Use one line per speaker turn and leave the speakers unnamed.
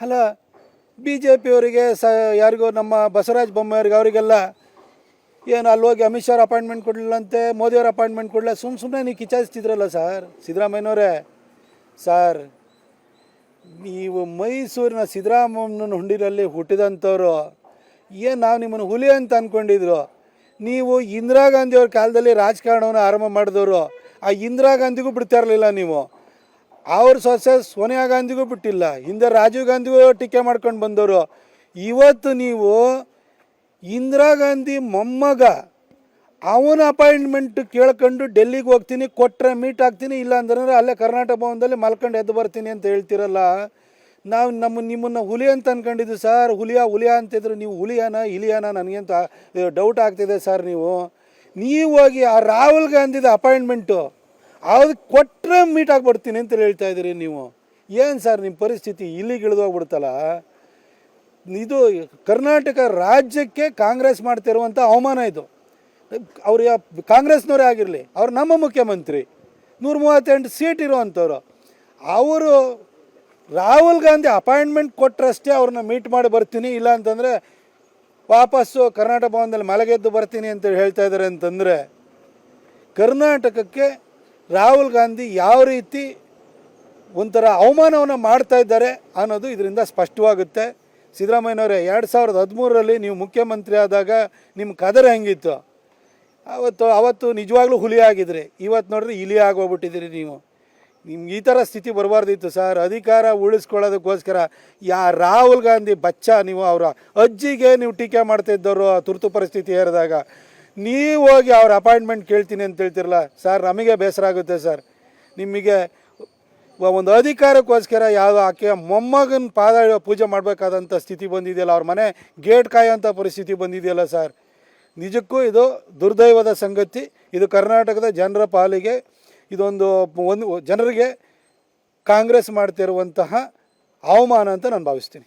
ಅಲ್ಲ B J ಪಿಯವರಿಗೆ ಸ, ಯಾರಿಗೋ ನಮ್ಮ ಬಸವರಾಜ ಬೊಮ್ಮಾಯಿಗೆ ಅವರಿಗೆಲ್ಲ ಏನು ಅಲ್ಲಿ ಹೋಗಿ ಅಮಿತ್ ಶಾ ಅಪಾಯಿಂಟ್ಮೆಂಟ್ ಕೊಡಲಿಲ್ಲಂತೆ ಮೋದಿಯವ್ರ ಅಪಾಯಿಂಟ್ಮೆಂಟ್ ಕೊಡಲಿಲ್ಲ ಸುಮ್ಮ ಸುಮ್ಮನೆ ನೀವು ಕಿಚಾಯಿಸ್ತಿದ್ರಲ್ಲ ಸರ್, ಸಿದ್ದರಾಮಯ್ಯನವರೇ? ಸರ್, ನೀವು ಮೈಸೂರಿನ ಸಿದ್ದರಾಮಯ್ಯನ ಹುಂಡಿನಲ್ಲಿ ಹುಟ್ಟಿದಂಥವ್ರು, ಏನು ನಾವು ನಿಮ್ಮನ್ನು ಹುಲಿ ಅಂತ ಅಂದ್ಕೊಂಡಿದ್ರು ನೀವು ಇಂದಿರಾ ಗಾಂಧಿಯವ್ರ ಕಾಲದಲ್ಲಿ ರಾಜಕಾರಣವನ್ನು ಆರಂಭ ಮಾಡಿದವರು, ಆ ಇಂದಿರಾ ಗಾಂಧಿಗೂ ಬಿಡ್ತಾ ಇರಲಿಲ್ಲ ನೀವು. ಅವ್ರ ಸೊಸೆ ಸೋನಿಯಾ ಗಾಂಧಿಗೂ ಬಿಟ್ಟಿಲ್ಲ, ಹಿಂದೆ ರಾಜೀವ್ ಗಾಂಧಿಗೂ ಟೀಕೆ ಮಾಡ್ಕೊಂಡು ಬಂದವರು. ಇವತ್ತು ನೀವು ಇಂದಿರಾ ಗಾಂಧಿ ಮೊಮ್ಮಗ, ಅವನ ಅಪಾಯಿಂಟ್ಮೆಂಟ್ ಕೇಳ್ಕೊಂಡು ಡೆಲ್ಲಿಗೆ ಹೋಗ್ತೀನಿ ಕೊಟ್ಟರೆ ಮೀಟ್ ಆಗ್ತೀನಿ, ಇಲ್ಲ ಅಂದ್ರೆ ಅಲ್ಲೇ ಕರ್ನಾಟಕ ಭವನದಲ್ಲಿ ಮಲ್ಕೊಂಡು ಎದ್ದು ಬರ್ತೀನಿ ಅಂತ ಹೇಳ್ತಿರಲ್ಲ. ನಾವು ನಮ್ಮ ನಿಮ್ಮನ್ನು ಹುಲಿ ಅಂತ ಅಂದ್ಕೊಂಡಿದ್ದು ಸರ್. ಹುಲಿಯ ಹುಲಿಯ ಅಂತಿದ್ರು. ನೀವು ಹುಲಿಯಾನ, ಇಲಿಯಾನ? ನನಗಂತ ಡೌಟ್ ಆಗ್ತಿದೆ ಸರ್ ನೀವು. ನೀವು ಹೋಗಿ ಆ ರಾಹುಲ್ ಗಾಂಧಿದ ಅಪಾಯಿಂಟ್ಮೆಂಟು ಅದು ಕೊಟ್ಟರೆ ಮೀಟ್ ಆಗಿಬಿಡ್ತೀನಿ ಅಂತ ಹೇಳ್ತಾ ಇದ್ದೀರಿ ನೀವು. ಏನು ಸರ್ ನಿಮ್ಮ ಪರಿಸ್ಥಿತಿ? ಇಲ್ಲಿಗೆ ಇಳಿದೋಗ್ಬಿಡ್ತಲ್ಲ ಇದು ಕರ್ನಾಟಕ ರಾಜ್ಯಕ್ಕೆ ಕಾಂಗ್ರೆಸ್ ಮಾಡ್ತಿರುವಂಥ ಅವಮಾನ ಇದು. ಅವ್ರು ಯಾ ಕಾಂಗ್ರೆಸ್ನವರೇ ಆಗಿರಲಿ, ಅವ್ರು ನಮ್ಮ ಮುಖ್ಯಮಂತ್ರಿ ನೂರ ಮೂವತ್ತೆಂಟು ಸೀಟ್ ಇರುವಂಥವ್ರು ಅವರು ರಾಹುಲ್ ಗಾಂಧಿ ಅಪಾಯಿಂಟ್ಮೆಂಟ್ ಕೊಟ್ಟರಷ್ಟೇ ಅವ್ರನ್ನ ಮೀಟ್ ಮಾಡಿ ಬರ್ತೀನಿ, ಇಲ್ಲ ಅಂತಂದರೆ ವಾಪಸ್ಸು ಕರ್ನಾಟಕ ಭವನದಲ್ಲಿ ಮಲಗೆದ್ದು ಬರ್ತೀನಿ ಅಂತ ಹೇಳ್ತಾ ಇದ್ದಾರೆ ಅಂತಂದರೆ ಕರ್ನಾಟಕಕ್ಕೆ ರಾಹುಲ್ ಗಾಂಧಿ ಯಾವ ರೀತಿ ಒಂಥರ ಅವಮಾನವನ್ನು ಮಾಡ್ತಾ ಇದ್ದಾರೆ ಅನ್ನೋದು ಇದರಿಂದ ಸ್ಪಷ್ಟವಾಗುತ್ತೆ. ಸಿದ್ದರಾಮಯ್ಯನವರೇ, ಎರಡು ಸಾವಿರದ ಹದಿಮೂರರಲ್ಲಿ ನೀವು ಮುಖ್ಯಮಂತ್ರಿ ಆದಾಗ ನಿಮ್ಮ ಕದರ್ ಹೆಂಗಿತ್ತು? ಅವತ್ತು ಅವತ್ತು ನಿಜವಾಗ್ಲೂ ಹುಲಿ ಆಗಿದ್ರಿ. ಇವತ್ತು ನೋಡಿದ್ರೆ ಇಲಿ ಆಗೋಗ್ಬಿಟ್ಟಿದ್ದೀರಿ ನೀವು. ನಿಮ್ಗೆ ಈ ಥರ ಸ್ಥಿತಿ ಬರಬಾರ್ದಿತ್ತು ಸರ್. ಅಧಿಕಾರ ಉಳಿಸ್ಕೊಳ್ಳೋದಕ್ಕೋಸ್ಕರ ಯಾ ರಾಹುಲ್ ಗಾಂಧಿ ಬಚ್ಚ ನೀವು ಅವರ ಅಜ್ಜಿಗೆ ನೀವು ಟೀಕೆ ಮಾಡ್ತಾ ಇದ್ದವರು ಆ ತುರ್ತು ಪರಿಸ್ಥಿತಿ ಏರಿದಾಗ ನೀವು ಹೋಗಿ ಅವ್ರ ಅಪಾಯಿಂಟ್ಮೆಂಟ್ ಕೇಳ್ತೀನಿ ಅಂತ ಹೇಳ್ತಿರಲ್ಲ, ಸರ್, ನಮಗೆ ಬೇಸರ ಆಗುತ್ತೆ, ಸರ್. ನಿಮಗೆ ಒಂದು ಅಧಿಕಾರಕ್ಕೋಸ್ಕರ ಯಾವ ಆಕೆ ಮೊಮ್ಮಗನ ಪಾದ ಪೂಜೆ ಮಾಡಬೇಕಾದಂಥ ಸ್ಥಿತಿ ಬಂದಿದೆಯಲ್ಲ, ಅವ್ರ ಮನೆ ಗೇಟ್ ಕಾಯೋಂಥ ಪರಿಸ್ಥಿತಿ ಬಂದಿದೆಯಲ್ಲ, ಸರ್. ನಿಜಕ್ಕೂ ಇದು ದುರ್ದೈವದ ಸಂಗತಿ. ಇದು ಕರ್ನಾಟಕದ ಜನರ ಪಾಲಿಗೆ ಇದೊಂದು ಒಂದು ಜನರಿಗೆ ಕಾಂಗ್ರೆಸ್ ಮಾಡ್ತಿರುವಂತಹ ಅವಮಾನ ಅಂತ ನಾನು ಭಾವಿಸ್ತೀನಿ.